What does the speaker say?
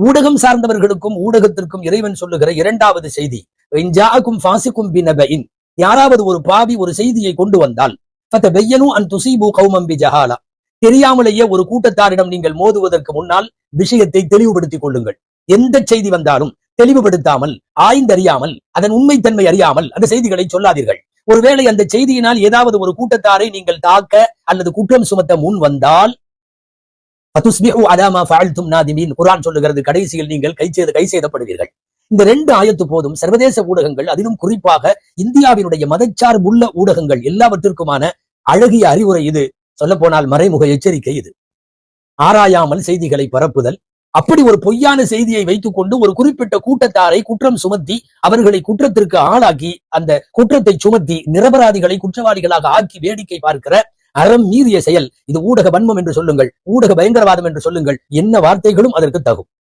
ஊடகம் சார்ந்தவர்களுக்கும் ஊடகத்திற்கும் இறைவன் சொல்லுகிற இரண்டாவது செய்தி. ஃபாசிக்கும் யாராவது ஒரு பாவி ஒரு செய்தியை கொண்டு வந்தால் அன் துசீபு தெரியாமலேயே ஒரு கூட்டத்தாரிடம் நீங்கள் மோதுவதற்கு முன்னால் விஷயத்தை தெளிவுபடுத்திக் கொள்ளுங்கள். எந்த செய்தி வந்தாலும் தெளிவுபடுத்தாமல் ஆய்ந்தறியாமல் அதன் உண்மைத்தன்மை அறியாமல் அந்த செய்திகளை சொல்லாதீர்கள். ஒருவேளை அந்த செய்தியினால் ஏதாவது ஒரு கூட்டத்தாரை நீங்கள் தாக்க அல்லது குற்றம் சுமத்த முன் வந்தால் ஃபதுஸ்பிஹு அலா மா ஃபஅல்தும் நாதிமீன் குரான் சொல்லுகிறது கடைசியில் நீங்கள் கை செய்து கை செய்தப்படுவீர்கள். இந்த ரெண்டு ஆயத்து போதும் சர்வதேச ஊடகங்கள் அதிலும் குறிப்பாக இந்தியாவினுடைய மதச்சார்புள்ள ஊடகங்கள் எல்லாவற்றிற்குமான அழகிய அறிவுரை இது. சொல்ல போனால் மறைமுக எச்சரிக்கை இது. ஆராயாமல் செய்திகளை பரப்புதல். அப்படி ஒரு பொய்யான செய்தியை வைத்துக்கொண்டு ஒரு குறிப்பிட்ட கூட்டத்தாரை குற்றம் சுமத்தி அவர்களை குற்றத்திற்கு ஆளாக்கி அந்த குற்றத்தை சுமத்தி நிரபராதிகளை குற்றவாளிகளாக ஆக்கி வேடிக்கை பார்க்கிற அறம் மீறிய செயல். இது ஊடக வன்மம் என்று சொல்லுங்கள். ஊடக பயங்கரவாதம் என்று சொல்லுங்கள். என்ன வார்த்தைகளும் அதற்கு தகும்.